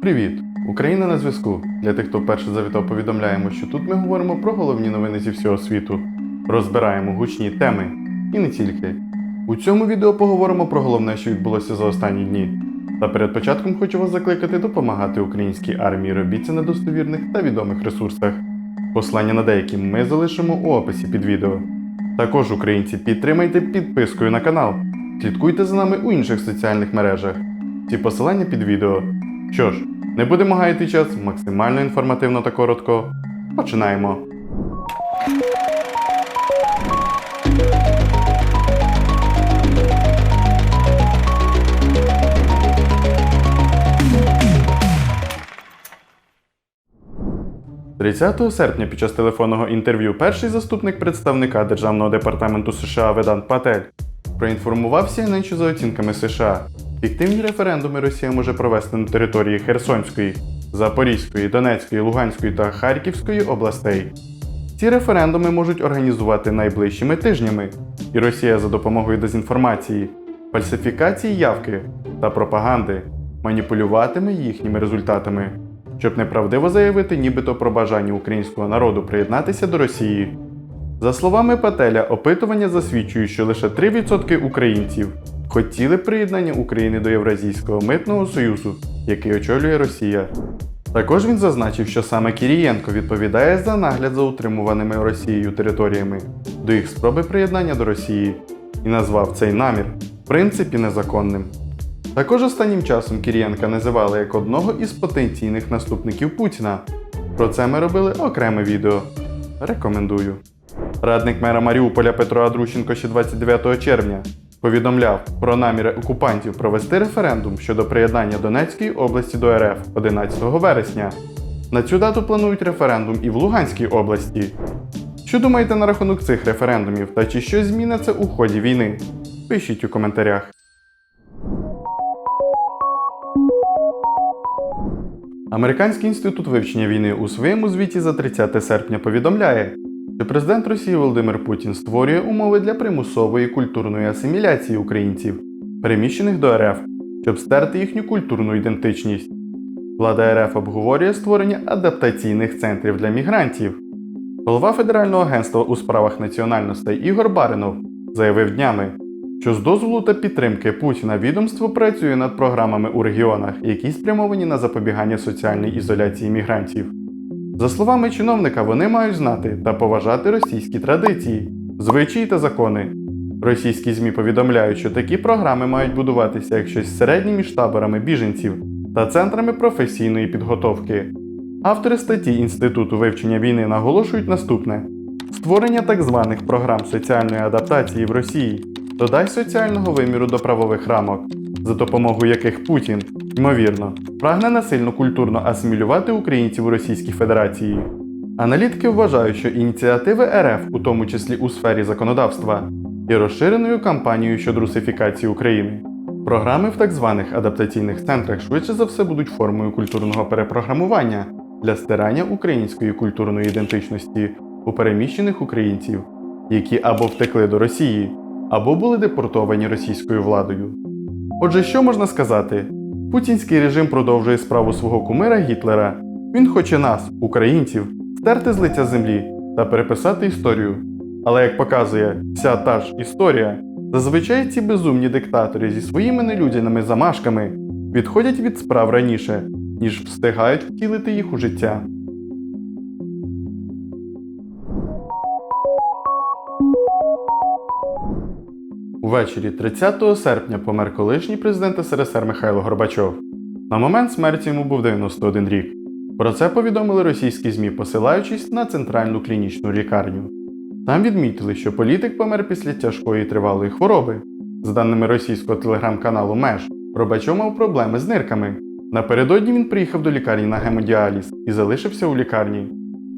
Привіт! Україна на зв'язку. Для тих, хто вперше завітав, повідомляємо, що тут ми говоримо про головні новини зі всього світу, розбираємо гучні теми і не тільки. У цьому відео поговоримо про головне, що відбулося за останні дні. Та перед початком хочу вас закликати допомагати українській армії. Робіть це на достовірних та відомих ресурсах. Послання на деякі ми залишимо у описі під відео. Також, українці, підтримайте підпискою на канал. Слідкуйте за нами у інших соціальних мережах. Ці посилання під відео. Що ж, не будемо гаяти час, максимально інформативно та коротко. Починаємо. – 30 серпня під час телефонного інтерв'ю перший заступник представника Державного департаменту США Ведан Патель проінформував CNN, що за оцінками США фіктивні референдуми Росія може провести на території Херсонської, Запорізької, Донецької, Луганської та Харківської областей. Ці референдуми можуть організувати найближчими тижнями, і Росія за допомогою дезінформації, фальсифікації явки та пропаганди маніпулюватиме їхніми результатами, щоб неправдиво заявити нібито про бажання українського народу приєднатися до Росії. За словами Пателя, опитування засвідчують, що лише 3% українців хотіли приєднання України до Євразійського митного союзу, який очолює Росія. Також він зазначив, що саме Кірієнко відповідає за нагляд за утримуваними Росією територіями до їх спроби приєднання до Росії і назвав цей намір в принципі незаконним. Також останнім часом Кірієнка називали як одного із потенційних наступників Путіна. Про це ми робили окреме відео. Рекомендую. Радник мера Маріуполя Петро Адрущенко ще 29 червня повідомляв про наміри окупантів провести референдум щодо приєднання Донецької області до РФ 11 вересня. На цю дату планують референдум і в Луганській області. Що думаєте на рахунок цих референдумів та чи щось зміниться у ході війни? Пишіть у коментарях. Американський інститут вивчення війни у своєму звіті за 30 серпня повідомляє, що президент Росії Володимир Путін створює умови для примусової культурної асиміляції українців, переміщених до РФ, щоб стерти їхню культурну ідентичність. Влада РФ обговорює створення адаптаційних центрів для мігрантів. Голова Федерального агентства у справах національностей Ігор Баринов заявив днями, що з дозволу та підтримки Путіна відомство працює над програмами у регіонах, які спрямовані на запобігання соціальній ізоляції мігрантів. За словами чиновника, вони мають знати та поважати російські традиції, звичаї та закони. Російські ЗМІ повідомляють, що такі програми мають будуватися як щось середнє між таборами біженців та центрами професійної підготовки. Автори статті Інституту вивчення війни наголошують наступне: створення так званих програм соціальної адаптації в Росії додасть соціального виміру до правових рамок, за допомогою яких Путін, ймовірно, прагне насильно культурно асимілювати українців у Російській Федерації. Аналітики вважають, що ініціативи РФ, у тому числі у сфері законодавства, є розширеною кампанією щодо русифікації України. Програми в так званих адаптаційних центрах швидше за все будуть формою культурного перепрограмування для стирання української культурної ідентичності у переміщених українців, які або втекли до Росії, або були депортовані російською владою. Отже, що можна сказати? Путінський режим продовжує справу свого кумира Гітлера. Він хоче нас, українців, стерти з лиця землі та переписати історію. Але як показує вся та ж історія, зазвичай ці безумні диктатори зі своїми нелюдяними замашками відходять від справ раніше, ніж встигають втілити їх у життя. Увечері 30 серпня помер колишній президент СРСР Михайло Горбачов. На момент смерті йому був 91 рік. Про це повідомили російські ЗМІ, посилаючись на центральну клінічну лікарню. Там відмітили, що політик помер після тяжкої тривалої хвороби. За даними російського телеграм-каналу Меж, Горбачов мав проблеми з нирками. Напередодні він приїхав до лікарні на гемодіаліз і залишився у лікарні.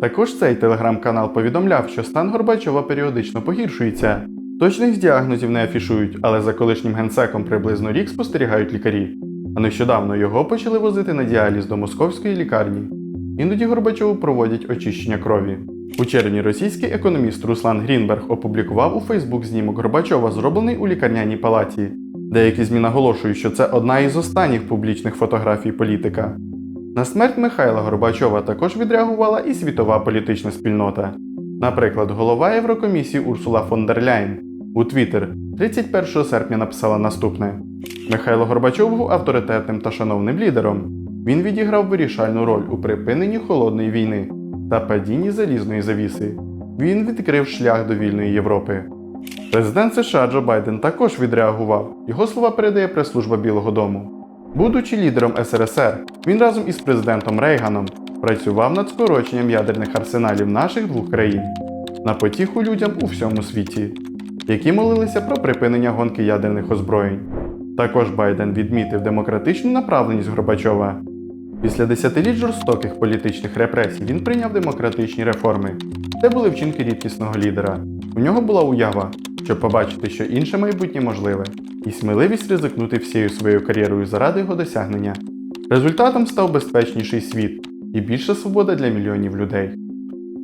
Також цей телеграм-канал повідомляв, що стан Горбачова періодично погіршується. Точних діагнозів не афішують, але за колишнім генсеком приблизно рік спостерігають лікарі. А нещодавно його почали возити на діаліз до московської лікарні. Іноді Горбачову проводять очищення крові. У червні російський економіст Руслан Грінберг опублікував у Фейсбук знімок Горбачова, зроблений у лікарняній палаті. Деякі ЗМІ наголошують, що це одна із останніх публічних фотографій політика. На смерть Михайла Горбачова також відреагувала і світова політична спільнота. Наприклад, голова Єврокомісії Урсула фон дер Ляйн у Твіттер 31 серпня написала наступне: Михайло Горбачов був авторитетним та шановним лідером. Він відіграв вирішальну роль у припиненні холодної війни та падінні залізної завіси. Він відкрив шлях до вільної Європи. Президент США Джо Байден також відреагував. Його слова передає прес-служба Білого Дому. Будучи лідером СРСР, він разом із президентом Рейганом працював над скороченням ядерних арсеналів наших двох країн на потіху людям у всьому світі, які молилися про припинення гонки ядерних озброєнь. Також Байден відмітив демократичну направленість Горбачова. Після десятиліть жорстоких політичних репресій він прийняв демократичні реформи. Це були вчинки рідкісного лідера. У нього була уява, щоб побачити, що інше майбутнє можливе, і сміливість ризикнути всією своєю кар'єрою заради його досягнення. Результатом став безпечніший світ і більша свобода для мільйонів людей.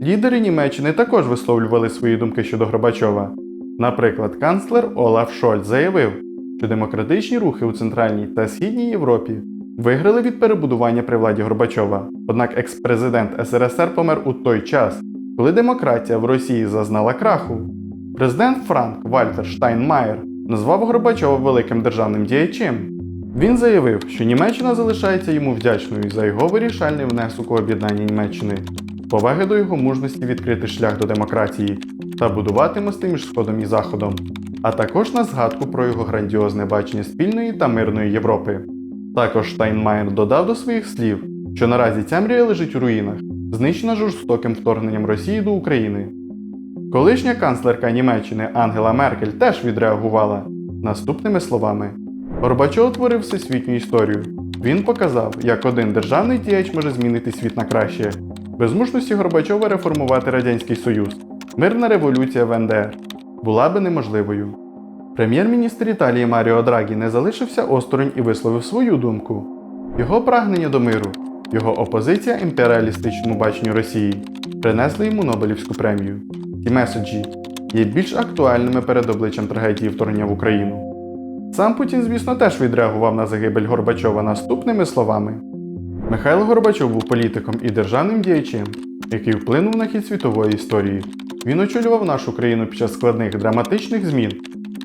Лідери Німеччини також висловлювали свої думки щодо Горбачова. Наприклад, канцлер Олаф Шольц заявив, що демократичні рухи у Центральній та Східній Європі виграли від перебудування при владі Горбачова. Однак екс-президент СРСР помер у той час, коли демократія в Росії зазнала краху. Президент Франк Вальтер Штайнмаєр назвав Горбачова великим державним діячем. Він заявив, що Німеччина залишається йому вдячною за його вирішальний внесок у об'єднання Німеччини, поваги до його мужності відкрити шлях до демократії та будувати мости між Сходом і Заходом, а також на згадку про його грандіозне бачення спільної та мирної Європи. Також Штайнмаєр додав до своїх слів, що наразі ця мрія лежить у руїнах, знищена жорстоким вторгненням Росії до України. Колишня канцлерка Німеччини Ангела Меркель теж відреагувала наступними словами: Горбачов творив всесвітню історію. Він показав, як один державний діяч може змінити світ на краще. Без мужності Горбачова реформувати Радянський Союз. Мирна революція в НДР була би неможливою. Прем'єр-міністр Італії Маріо Драгі не залишився осторонь і висловив свою думку. Його прагнення до миру, його опозиція імперіалістичному баченню Росії принесли йому Нобелівську премію. Ті меседжі є більш актуальними перед обличчям трагедії вторгнення в Україну. Сам Путін, звісно, теж відреагував на загибель Горбачова наступними словами: Михайло Горбачов був політиком і державним діячем, який вплинув на хід світової історії. Він очолював нашу країну під час складних драматичних змін,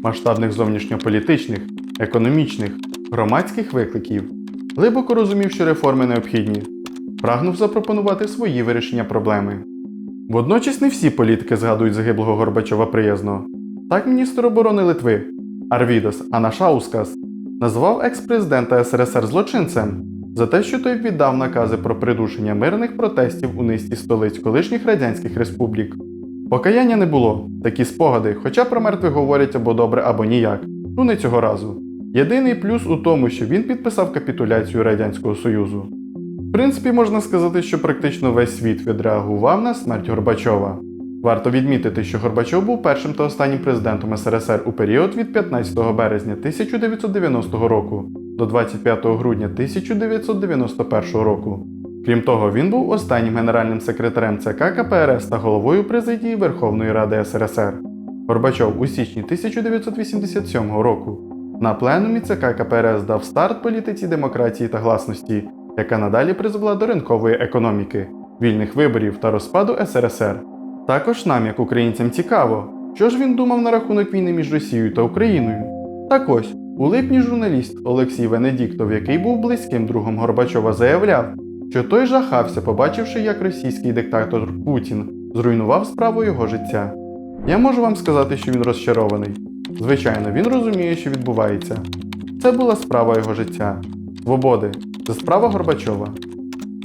масштабних зовнішньополітичних, економічних, громадських викликів. Глибоко розумів, що реформи необхідні, прагнув запропонувати свої вирішення проблеми. Водночас не всі політики згадують загиблого Горбачова приязно. Так міністр оборони Литви Арвідас Анашаускас назвав екс-президента СРСР злочинцем за те, що той віддав накази про придушення мирних протестів у низці столиць колишніх радянських республік. Покаяння не було, такі спогади, хоча про мертвих говорять або добре, або ніяк. Ну не цього разу. Єдиний плюс у тому, що він підписав капітуляцію Радянського Союзу. В принципі, можна сказати, що практично весь світ відреагував на смерть Горбачова. Варто відмітити, що Горбачов був першим та останнім президентом СРСР у період від 15 березня 1990 року до 25 грудня 1991 року. Крім того, він був останнім генеральним секретарем ЦК КПРС та головою президії Верховної Ради СРСР. Горбачов у січні 1987 року на пленумі ЦК КПРС дав старт політиці демократії та гласності, яка надалі призвела до ринкової економіки, вільних виборів та розпаду СРСР. Також нам, як українцям, цікаво, що ж він думав на рахунок війни між Росією та Україною. Так ось, у липні журналіст Олексій Венедіктов, який був близьким другом Горбачова, заявляв, що той жахався, побачивши, як російський диктатор Путін зруйнував справу його життя. Я можу вам сказати, що він розчарований. Звичайно, він розуміє, що відбувається. Це була справа його життя. Свободи. Це справа Горбачова.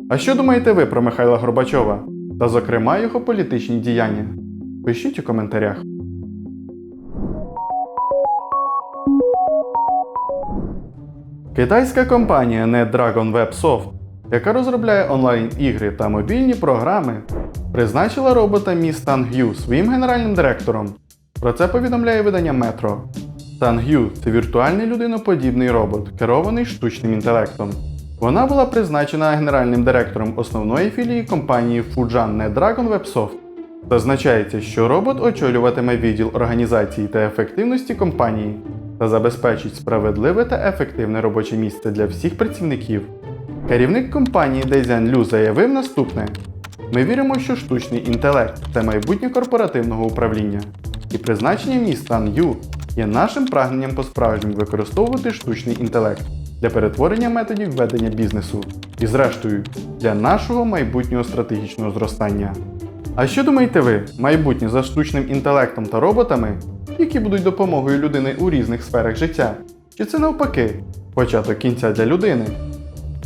А що думаєте ви про Михайла Горбачова? Та, зокрема, його політичні діяння? Пишіть у коментарях. Китайська компанія NetDragon Web Soft, яка розробляє онлайн-ігри та мобільні програми, призначила робота Міс Тан Гю своїм генеральним директором. Про це повідомляє видання Metro. Тан Гю це віртуальний людиноподібний робот, керований штучним інтелектом. Вона була призначена генеральним директором основної філії компанії Fujian NetDragon WebSoft. Зазначається, що робот очолюватиме відділ організації та ефективності компанії та забезпечить справедливе та ефективне робоче місце для всіх працівників. Керівник компанії Дейзян Лю заявив наступне: ми віримо, що штучний інтелект це майбутнє корпоративного управління. І призначення міста Ю є нашим прагненням по-справжньому використовувати штучний інтелект для перетворення методів ведення бізнесу і, зрештою, для нашого майбутнього стратегічного зростання. А що думаєте ви, майбутнє за штучним інтелектом та роботами, які будуть допомогою людини у різних сферах життя? Чи це навпаки початок кінця для людини?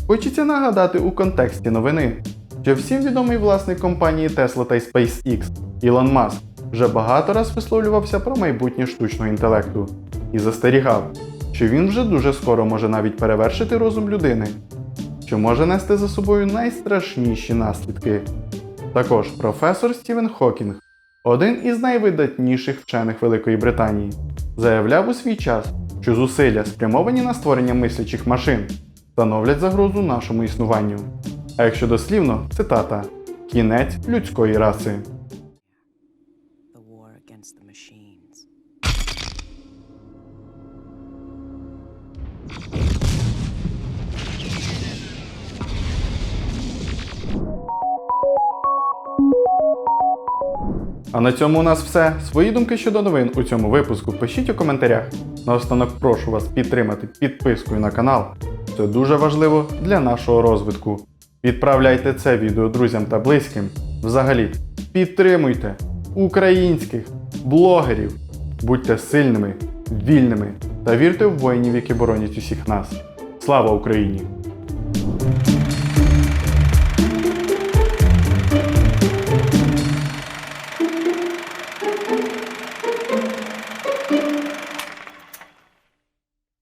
Хочеться нагадати у контексті новини, що всім відомий власник компанії Tesla та SpaceX Ілон Маск вже багато раз висловлювався про майбутнє штучного інтелекту і застерігав, що він вже дуже скоро може навіть перевершити розум людини, що може нести за собою найстрашніші наслідки. Також професор Стівен Хокінг, один із найвидатніших вчених Великої Британії, заявляв у свій час, що зусилля, спрямовані на створення мислячих машин, становлять загрозу нашому існуванню. А якщо дослівно, цитата кінець людської раси. А на цьому у нас все. Свої думки щодо новин у цьому випуску пишіть у коментарях. Наостанок прошу вас підтримати підпискою на канал. Це дуже важливо для нашого розвитку. Відправляйте це відео друзям та близьким. Взагалі, підтримуйте українських блогерів. Будьте сильними, вільними та вірте в воїнів, які боронять усіх нас. Слава Україні!